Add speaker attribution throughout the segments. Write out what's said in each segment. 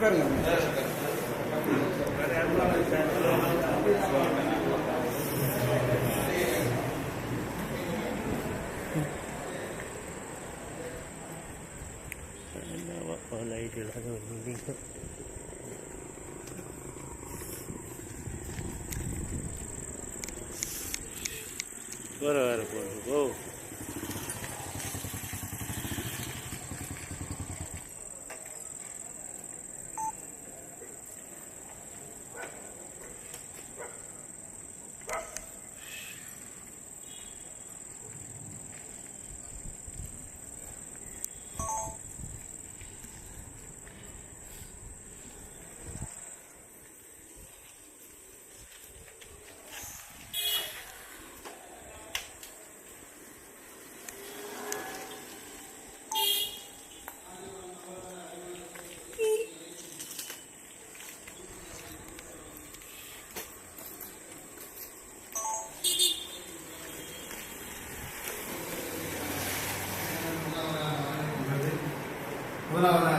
Speaker 1: carga. Una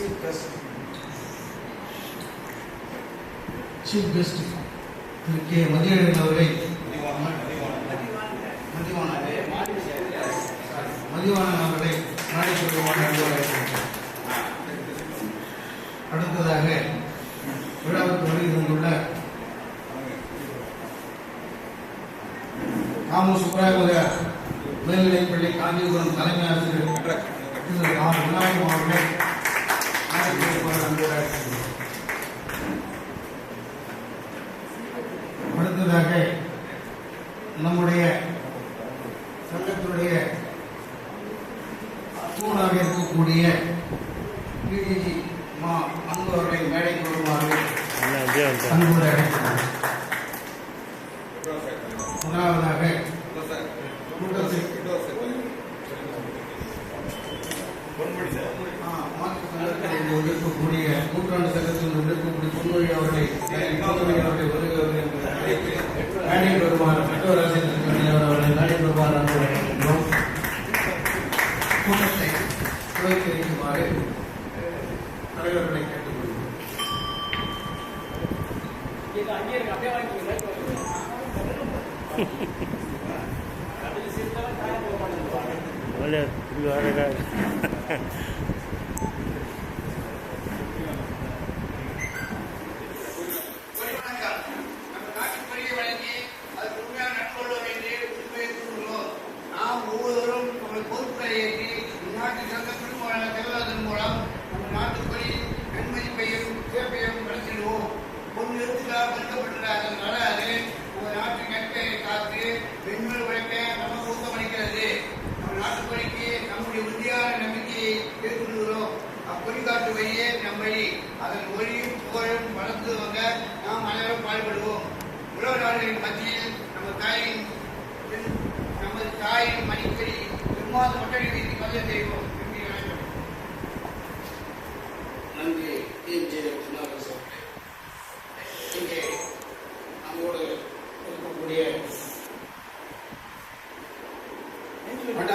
Speaker 1: chief chief Thiru K Mathiyazhagan அவர்களை. மதிவாணன் அவர்களை அடுத்ததாக விழாவுக்கு வருகை தந்துள்ள காமு சுப்ராயபத மேல்நிலைப்பள்ளி காஞ்சிபுரம் தலைமை ஆசிரியர் அவர்கள் entiendo.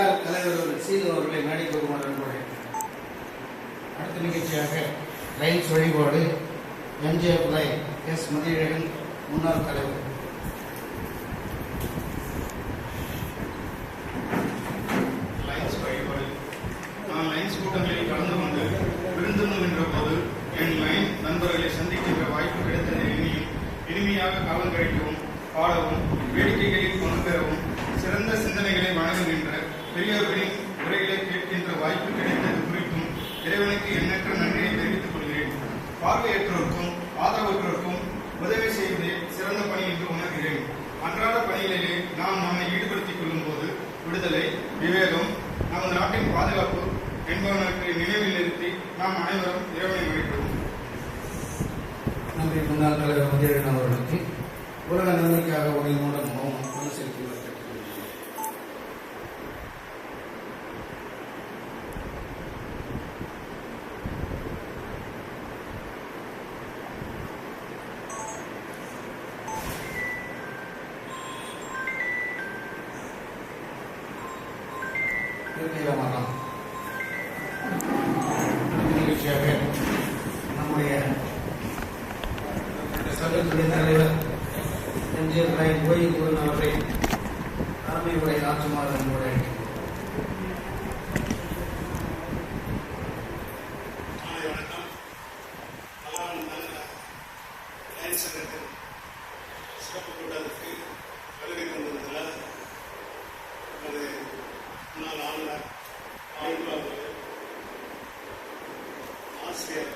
Speaker 1: மன்னார் தலைவர் சீது அவர்களை மேடை பெறுமாறு அடுத்த நிகழ்ச்சியாக லைன்ஸ் வழிபாடு எம்ஜிஎஃப் லைன் எஸ் மதியழகன் முன்னாள் தலைவர்.
Speaker 2: நாம் அனைவரும் இறைவனை மதிக்கிறோம்
Speaker 1: நம்முடைய முன்னாள் தலைவர் மதியன் அவர்களுக்கு உலக நலனுக்காக உலகின் மூலம்
Speaker 2: அமைச்சர்கள் சிறப்பு கூட்டத்திற்கு வருகை கொண்டிருந்தால் நமது முன்னாள் ஆளுநர் ஆளுநர் ஆசிரியர்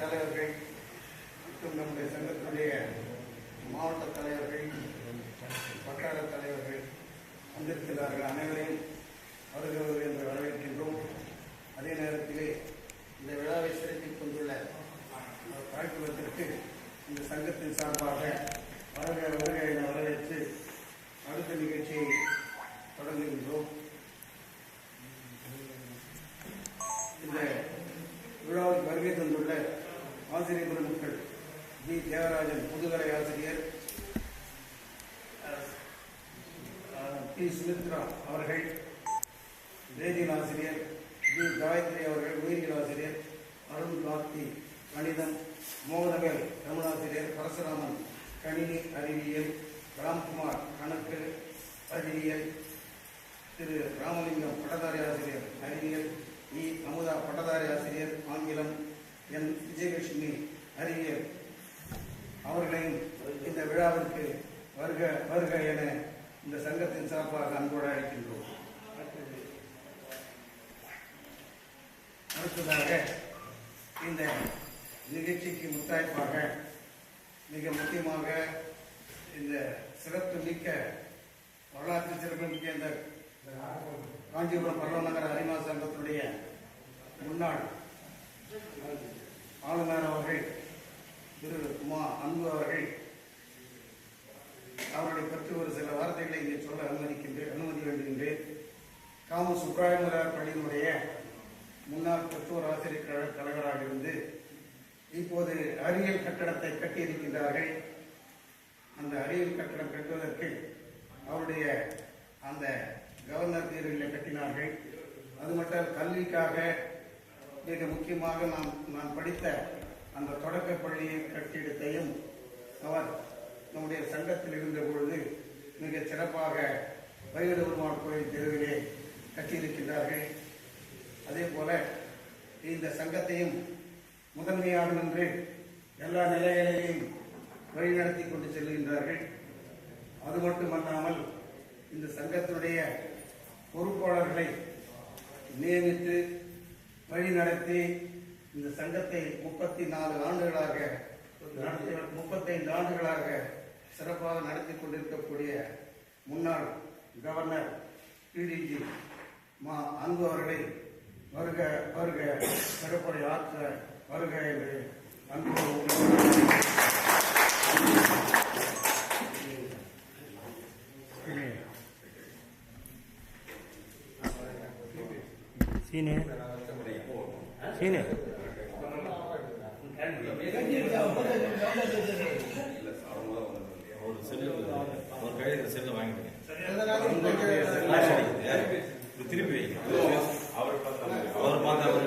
Speaker 1: தலைவர்கள் மற்றும் நம்முடைய சங்கத்தினுடைய மாவட்ட தலைவர்கள் வட்டார தலைவர்கள் வந்திருக்கிறார்கள். அனைவரையும் வருகிறவர்கள் என்று வரவேற்கின்றோம். அதே நேரத்திலே இந்த விழாவை சிறப்பிக் கொண்டுள்ள பழக்குவதற்கு இந்த சங்கத்தின் சார்பாக வருக வருக வரவேற்று அடுத்த நிகழ்ச்சியை தொடங்குகின்றோம். இந்த விழாவுக்கு வருகை தந்துள்ள ஆசிரியர் பெருமக்கள் பி தேவராஜன் முதுகலை ஆசிரியர் பி. சுமித்ரா அவர்கள் வேதியல் ஆசிரியர் பி காயத்ரி அவர்கள் உயிரியல் ஆசிரியர் அருண் கார்த்தி கணிதம் மோகனவேல் தமிழாசிரியர் பரசுராமன் கணினி அறிவியல் ராம்குமார் கணக்கு அறிவியல் திரு. ராமலிங்கம் பட்டதாரி ஆசிரியர் அறிவியல் இ. அமுதா பட்டதாரி ஆசிரியர் ஆங்கிலம் என் விஜயலட்சுமி அறிவியல் அவர்களையும் இந்த விழாவிற்கு வருக வருக என இந்த சங்கத்தின் சார்பாக அன்போடு அழைக்கின்றோம். அடுத்ததாக இந்த நிகழ்ச்சிக்கு முத்தாய்ப்பாக மிக முக்கியமாக இந்த சிறப்பு மிக்க வரலாற்று சிறப்பு மிக்க இந்த காஞ்சிபுரம் பல்லநகர அரிமா சங்கத்தினுடைய முன்னாள் ஆளுநர் அவர்கள் திரு உமா அன்பு அவர்கள் அவர்களை பற்றி ஒரு சில வார்த்தைகளை இங்கே சொல்ல அனுமதிக்கின்றேன் அனுமதி வேண்டுகின்றேன். காம சுப்ராயமரார் பள்ளியினுடைய முன்னாள் பெற்றோர் ஆசிரியர் கழக தலைவராக இருந்து இப்போது அறிவியல் கட்டடத்தை கட்டியிருக்கின்றார்கள். அந்த அறிவியல் கட்டடம் கட்டுவதற்கு அவருடைய அந்த கவர்னர் தேர்வில் கட்டினார்கள். அது மட்டும் கல்விக்காக மிக முக்கியமாக நான் நான் படித்த அந்த தொடக்க பள்ளியின் கட்டிடத்தையும் அவர் நம்முடைய சங்கத்தில் இருந்த பொழுது மிக சிறப்பாக வைகுண்ட பெருமாள் கோயில் தெருவிலே கட்டியிருக்கின்றார்கள். அதே போல இந்த சங்கத்தையும் முதன்மையாக நின்று எல்லா நிலைகளிலையும் வழிநடத்தி கொண்டு செல்கின்றார்கள். அது மட்டுமல்லாமல் இந்த சங்கத்தினுடைய பொறுப்பாளர்களை நியமித்து வழிநடத்தி இந்த சங்கத்தை முப்பத்தி நாலு ஆண்டுகளாக நடத்தி முப்பத்தைந்து ஆண்டுகளாக சிறப்பாக நடத்தி கொண்டிருக்கக்கூடிய முன்னாள் கவர்னர் பிடிஜி மா. அன்பு அவர்களை வருக வருக சிறப்புரை ஆற்ற வருக என்று அன்பு
Speaker 3: சீனியர் சீனு
Speaker 4: ஒரு செல்லு ஒரு கையில் செல்லு வாங்கிடுங்க திருப்பி அவர் பார்த்தா அவர்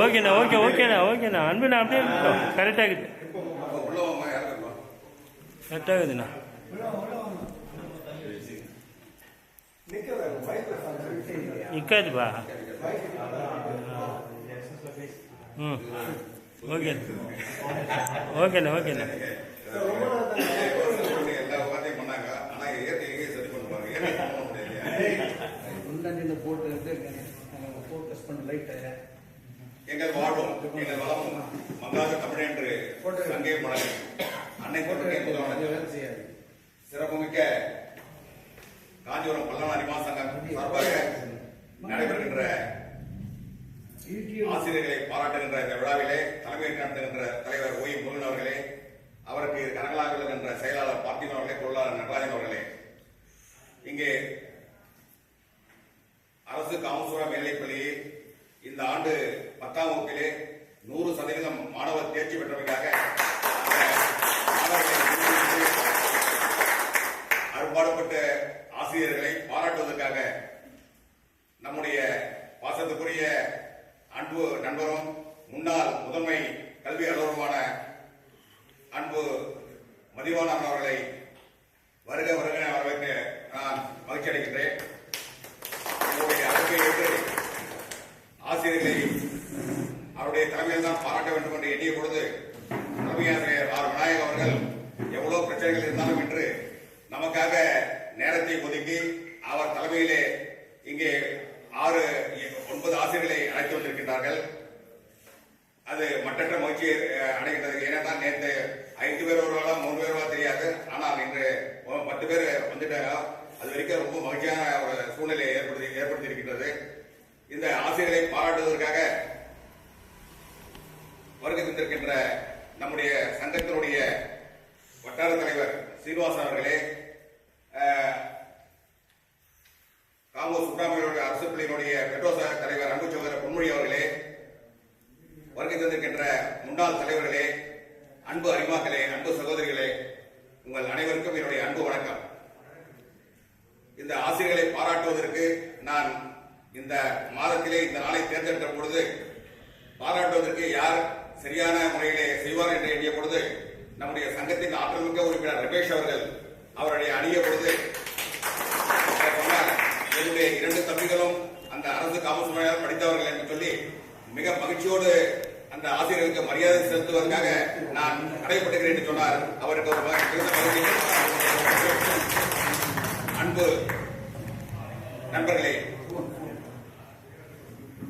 Speaker 3: ஓகேண்ணா ஓகே ஓகேண்ணா ஓகேண்ணா அன்புண்ணா அப்படியே கரெக்டாக இருக்குது நிற்காதுப்பா ம் ஓகேண்ணா ஓகேண்ணா
Speaker 5: பண்ணாங்க ஆனா பண்ணுவாங்க
Speaker 1: போட்டு பண்ண
Speaker 5: எங்கள் வாழ்வும் எங்கள் வளமும் மங்காத தமிழ் என்று முழங்கும் அன்னை போட்டு
Speaker 1: வேலை செய்யாது
Speaker 5: சிறப்புமிக்க காஞ்சிபுரம் பல்லவன் அறிமா சங்கம் சார்பாக நடைபெறுகின்ற ஆசிரியர்களை பாராட்டுகின்ற இந்த விழாவிலே தலைமையேற்று நடத்துகின்ற தலைவர் ஓய் முருகன் அவர்களே அவருக்கு கனகலாக விளங்குகின்ற செயலாளர் பார்த்திபன் அவர்களே பொருளாளர் நடராஜன் அவர்களே இங்கே அரசு காமசுரா மேல்நிலைப்பள்ளியில் இந்த ஆண்டு பத்தாம் வகுப்பிலே நூறு சதவீதம் மாணவர் தேர்ச்சி பெற்றமைக்காக அந்த மாணவர்களை ஊக்குவித்து அரும்பாடுபட்ட ஆசிரியர்களை பாராட்டுவதற்காக நம்முடைய பாசத்துக்குரிய அன்பு நண்பரும் முன்னாள் முதன்மை கல்வி அலுவலருமான அன்பு மதிவானன் அவர்களை வருக வருக என வரவேற்க நான் மகிழ்ச்சி அடைகின்றேன் உங்களுடைய அழைப்பை ஏற்று ஆசிரியர்களை அவருடைய தலைமையில் தான் பாராட்ட வேண்டும் என்று எண்ணிய பொழுது தலைமை ஆசிரியர் ஆர் விநாயக் அவர்கள் எவ்வளவு பிரச்சனைகள் இருந்தாலும் என்று நமக்காக நேரத்தை ஒதுக்கி அவர் தலைமையிலே இங்கே ஆறு ஒன்பது ஆசிரியர்களை அழைத்து வந்திருக்கின்றார்கள். அது மற்றற்ற மகிழ்ச்சி அடைகின்றது. ஏனென்றால் நேற்று ஐந்து பேர் வருவாங்களா மூணு பேர் வருவா தெரியாது. ஆனால் இன்று பத்து பேர் வந்துட்டாங்க அது வரைக்கும் ரொம்ப மகிழ்ச்சியான ஒரு சூழ்நிலையை ஏற்படுத்தி ஏற்படுத்தி இருக்கின்றது இந்த ஆசிரியர்களை பாராட்டுவதற்காக வருகை தந்திருக்கின்ற நம்முடைய சங்கத்தினுடைய வட்டார தலைவர் சீனிவாசன் அவர்களே அஹ், காமோ அரசு பள்ளியினுடைய பெற்றோர் தலைவர் அன்பு சகோதரர் பொன்மொழி அவர்களே வருகை தந்திருக்கின்ற முன்னாள் தலைவர்களே அன்பு அறிமாக்களே அன்பு சகோதரிகளே உங்கள் அனைவருக்கும் என்னுடைய அன்பு வணக்கம். இந்த ஆசிரியர்களை பாராட்டுவதற்கு நான் இந்த மாதத்திலே இந்த நாளை தேர்ந்தெடுத்த பொழுது பாராட்டுவதற்கு யார் சரியான முறையிலே செய்வார் என்று எண்ணிய பொழுது நம்முடைய சங்கத்தின் ஆற்றல்மிக்க உறுப்பினர் ரமேஷ் அவர்கள் அவருடைய அணிய பொழுது சொன்னார் என்னுடைய இரண்டு தம்பிகளும் அந்த அரசு காமசுமையால் படித்தவர்கள் என்று சொல்லி மிக மகிழ்ச்சியோடு அந்த ஆசிரியருக்கு மரியாதை செலுத்துவதற்காக நான் கடைப்படுகிறேன் என்று சொன்னார் அவருக்கு ஒரு மகிழ்ச்சி. அன்பு நண்பர்களே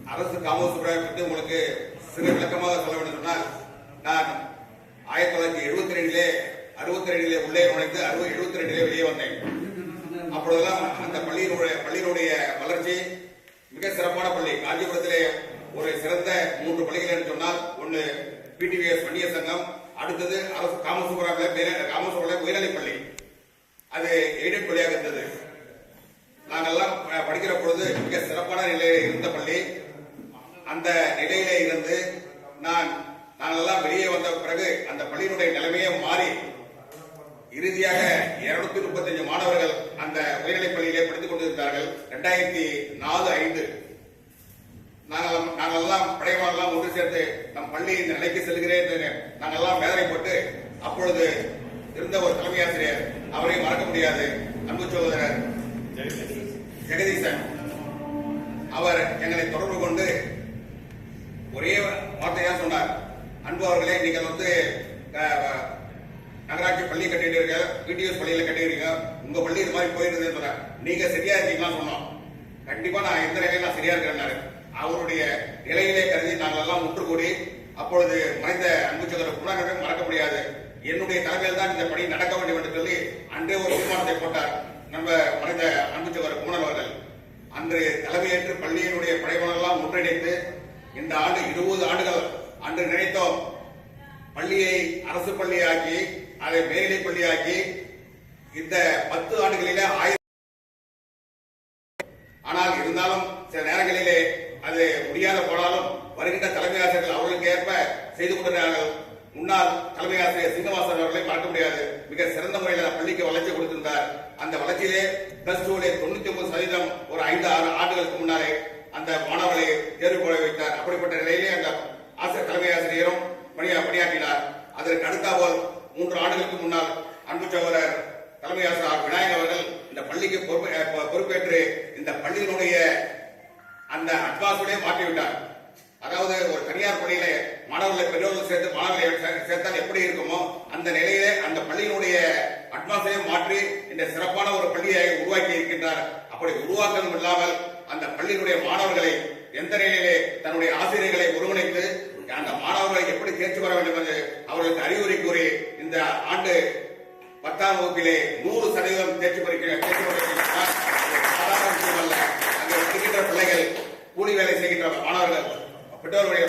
Speaker 5: அரசு காமசுப்ராய பற்றி உங்களுக்கு சிறு விளக்கமாக சொல்ல வேண்டும் சொன்னால் நான் ஆயிரத்தி தொள்ளாயிரத்தி எழுபத்தி ரெண்டிலே அறுபத்தி ரெண்டிலே உள்ளே நுழைந்து அறுபது எழுபத்தி ரெண்டிலே வெளியே வந்தேன். அப்பொழுதெல்லாம் அந்த பள்ளியினுடைய பள்ளியினுடைய வளர்ச்சி மிக சிறப்பான பள்ளி. காஞ்சிபுரத்திலே ஒரு சிறந்த மூன்று பள்ளிகள் என்று சொன்னால் ஒன்று பிடிவிஎஸ் வன்னியர் சங்கம் அடுத்தது அரசு காமசுப்ராய காமசுப்ராய உயர்நிலை பள்ளி. அது எய்டட் பள்ளியாக இருந்தது. நாங்கெல்லாம் படிக்கிற பொழுது மிக சிறப்பான நிலையில் இருந்த பள்ளி. அந்த நிலையிலே இருந்து நான் நாங்கெல்லாம் வெளியே வந்த பிறகு அந்த பள்ளியினுடைய நிலைமையே மாறி இறுதியாக இருநூத்தி முப்பத்தஞ்சு மாணவர்கள் அந்த உயர்நிலைப் பள்ளியிலே படித்துக் கொண்டிருந்தார்கள். இரண்டாயிரத்தி நாலு ஐந்து. நாங்கள் நாங்கெல்லாம் படைவாளெல்லாம் ஒன்று சேர்ந்து நம் பள்ளி இந்த நிலைக்கு செல்கிறேன் என்று நாங்கெல்லாம் வேதனைப்பட்டு அப்பொழுது இருந்த ஒரு தலைமை ஆசிரியர் அவரை மறக்க முடியாது. அன்பு சகோதரர் ஜெகதீசன். அவர் எங்களை தொடர்பு கொண்டு ஒரே வார்த்தையா சொன்னார். அன்பு அவர்களே நீங்கள் வந்து நகராட்சி பள்ளி கட்டிட்டீர்கள் பிடிஎஸ் பள்ளியில கட்டிக்கிறீங்க உங்க பள்ளி இது மாதிரி போயிருந்தேன்னு சொன்னார் நீங்க சரியா இருக்கீங்களா சொன்னோம் கண்டிப்பா நான் எந்த நிலையில நான் சரியா இருக்கிறேன் அவருடைய நிலையிலே கருதி நாங்கள் எல்லாம் ஒன்று கூடி அப்பொழுது மறைந்த அன்பு சகோதரர் குணாகரனை மறக்க முடியாது. என்னுடைய தலைமையில் தான் இந்த பணி நடக்க வேண்டும் என்று சொல்லி அன்றே ஒரு தீர்மானத்தை போட்டார். நம்ம மறைந்த அன்பு சகோதரர் குணன் அவர்கள் அன்று தலைமையேற்று பள்ளியினுடைய படைவனெல்லாம் ஒன்றிணைத்து இந்த ஆண்டு இருபது ஆண்டுகள் அன்று நினைத்தோம். பள்ளியை அரசு பள்ளியாக்கி அதை மேல்நிலை பள்ளியாக்கி இந்த பத்து ஆண்டுகளிலே ஆயிரம் ஆனால் இருந்தாலும் சில நேரங்களிலே அது முடியாத போனாலும் வருகின்ற தலைமை ஆசிரியர்கள் அவர்களுக்கு ஏற்ப செய்து கொண்டிருக்கிறார்கள். முன்னாள் தலைமை ஆசிரியர் சீனிவாசன் அவர்களை மறக்க முடியாது. மிக சிறந்த முறையில் பள்ளிக்கு வளர்ச்சி கொடுத்திருந்தார். அந்த வளர்ச்சியிலே பிளஸ் டூலே தொண்ணூத்தி ஒன்பது சதவீதம் ஒரு ஐந்து ஆறு ஆண்டுகளுக்கு முன்னாலே அந்த மாணவர்களை தேர்வு போட வைத்தார். அப்படிப்பட்ட நிலையிலே அந்த ஆசிரியர் தலைமை ஆசிரியரும் பணியா பணியாற்றினார். அதற்கு அடுத்தாவோல் மூன்று ஆண்டுகளுக்கு முன்னால் அன்பு சகோதரர் தலைமை ஆசிரியர் விநாயகர் அவர்கள் இந்த பள்ளிக்கு பொறுப்பு பொறுப்பேற்று இந்த பள்ளியினுடைய அந்த அட்வான்ஸோடய மாற்றிவிட்டார். அதாவது ஒரு தனியார் பள்ளியில மாணவர்களை பெற்றோர்கள் சேர்த்து மாணவர்களை சேர்த்தால் எப்படி இருக்குமோ அந்த நிலையிலே அந்த பள்ளியினுடைய அட்மாஸையும் மாற்றி இந்த சிறப்பான ஒரு பள்ளியை உருவாக்கி இருக்கின்றார். அப்படி உருவாக்கதும் இல்லாமல் அந்த பள்ளியினுடைய மாணவர்களை எந்த நிலையிலே தன்னுடைய ஆசிரியர்களை ஒருங்கிணைத்து அந்த மாணவர்களை எப்படி தேர்ச்சி வர வேண்டும் என்று அவர்களுக்கு அறிவுரை கூறி இந்த ஆண்டு பத்தாம் வகுப்பிலே நூறு சதவீதம் தேர்ச்சி பெறுகிற தேர்ச்சி அல்ல அங்கே பிள்ளைகள் கூலி வேலை செய்கின்ற மாணவர்கள் பெற்றோர்களுடைய